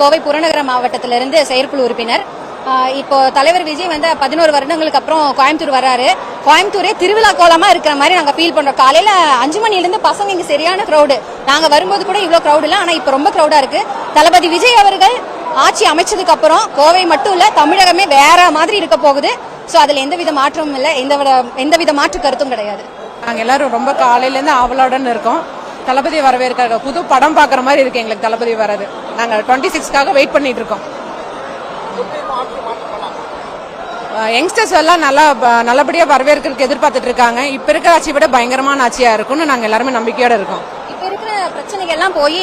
கோவை புறநகர மாவட்டத்திலிருந்து செயற்குழு உறுப்பினர். இப்போ தலைவர் விஜய் வந்து பதினோரு வருடங்களுக்கு அப்புறம் கோயம்புத்தூர் வர்றாரு. கோயம்புத்தூரே திருவிழா கோலமா இருக்கிற மாதிரி நாங்க ஃபீல் பண்றோம். காலையில அஞ்சு மணிலிருந்து பசங்க இங்க சரியான கிரௌடு நாங்க வரும்போது கூட இவ்வளவு கிரௌட் இல்ல ஆனா இப்ப ரொம்ப கிரௌடா இருக்கு. தளபதி விஜய் அவர்கள் ஆட்சி அமைச்சதுக்கு அப்புறம் கோவை மட்டும் இல்ல தமிழகமே வேற மாதிரி இருக்க போகுது. சோ அதுல எந்தவித மாற்றமும் இல்ல எந்த எந்தவித மாற்று கருத்தும் கிடையாது. நாங்க எல்லாரும் ரொம்ப காலையில இருந்து ஆவலுடன் இருக்கோம். தளபதி வரவேற்க புது படம் பாக்குற மாதிரி இருக்கு எங்களுக்கு தளபதி வரது. நாங்க டுவெண்ட்டி சிக்ஸ்க்காக வெயிட் பண்ணிட்டு இருக்கோம். யங்ஸ்டர்ஸ் எல்லாம் நல்லா நல்லபடியா வரவேற்கிறதுக்கு எதிர்பார்த்துட்டு இருக்காங்க. இப்ப இருக்கிற ஆட்சியை விட பயங்கரமான ஆட்சியா இருக்கும்னு நாங்க எல்லாருமே நம்பிக்கையோட இருக்கோம். இப்ப இருக்கிற பிரச்சனைகள் எல்லாம் போய்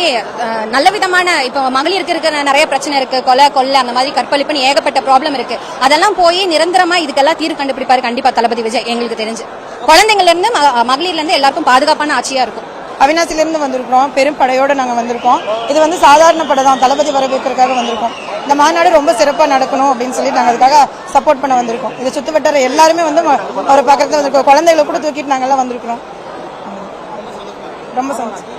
நல்ல விதமான இப்ப மகளிருக்கு இருக்கிற நிறைய பிரச்சனை இருக்கு. கொலை கொள்ளை அந்த மாதிரி கற்பழிப்புன்னு ஏகப்பட்ட ப்ராப்ளம் இருக்கு. அதெல்லாம் போய் நிரந்தரமா இதுக்கெல்லாம் தீர்வு கண்டுபிடிப்பாரு கண்டிப்பா தளபதி விஜய் எங்களுக்கு தெரிஞ்சு. குழந்தைங்கள்ல இருந்து மகளிர்ல இருந்து எல்லாருக்கும் பாதுகாப்பான ஆட்சியா இருக்கும். அவினாசில இருந்து வந்திருக்கிறோம். பெரும் படையோட நாங்க வந்திருக்கோம். இது வந்து சாதாரண படை தான். தளபதி வரவேற்கிறதுக்காக வந்திருக்கோம். இந்த மாநாடு ரொம்ப சிறப்பா நடக்கணும் அப்படின்னு சொல்லி நாங்க அதுக்காக சப்போர்ட் பண்ண வந்திருக்கோம். இது சுத்து வட்டார எல்லாருமே வந்து அவரை பக்கத்துல வந்திருக்கோம் குழந்தைகளை கூட தூக்கிட்டு நாங்க எல்லாம் வந்திருக்கிறோம். ரொம்ப சந்தோஷம்.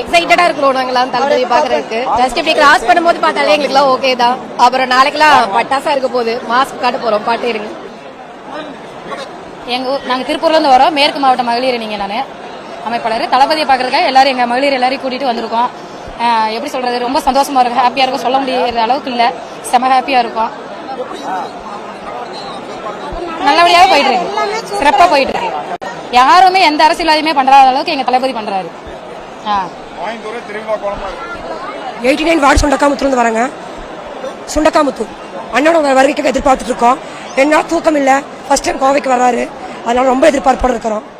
எக்ஸைட்டடா இருக்கிறோம் நாங்களாம் தளபதி பாக்குறதுக்கு ஜஸ்ட் இப்படி கிராஸ் பண்ணும்போது பார்த்தாலே எங்களுக்குலாம் ஓகே தான். அப்புறம் நாளைக்கெல்லாம் பட்டாசா இருக்க போகுது. மாஸ்க் காட்ட போறோம். பாட்டு இருங்க. எங்க நாங்க திருப்பூர்ல இருந்து வரோம். மேற்கு மாவட்ட மகளிர் நீங்க நானு. அமைப்பாளர். தளபதியை பாக்குறதுக்காக எல்லாரும் எங்க மகளிர் எல்லாரையும் கூட்டிட்டு வந்திருக்கோம். எப்படி சொல்றது? ரொம்ப சந்தோஷமா இருக்கும் ஹாப்பியா இருக்கும். சொல்ல முடியாத அளவுக்கு இல்ல. செம ஹாப்பியா இருக்கும். நல்லபடியாக போயிட்டு இருக்கு. சிறப்பா போயிட்டு இருக்கு. யாருமே எந்த அரசியல்வாதியுமே பண்றாத அளவுக்கு எங்க தளபதி பண்றாரு. ஆ. எயிட்டி நைன் வார்டு சுண்டக்காமுத்துலேருந்து வரேங்க சுண்டக்காமுத்து அண்ணனோட வருகைக்கு எதிர்பார்த்துட்டு இருக்கோம். ரெண்டு நாள் தூக்கம் இல்லை. ஃபர்ஸ்ட் டைம் கோவைக்கு வர்றாரு. அதனால ரொம்ப எதிர்பார்ப்போடு இருக்கிறோம்.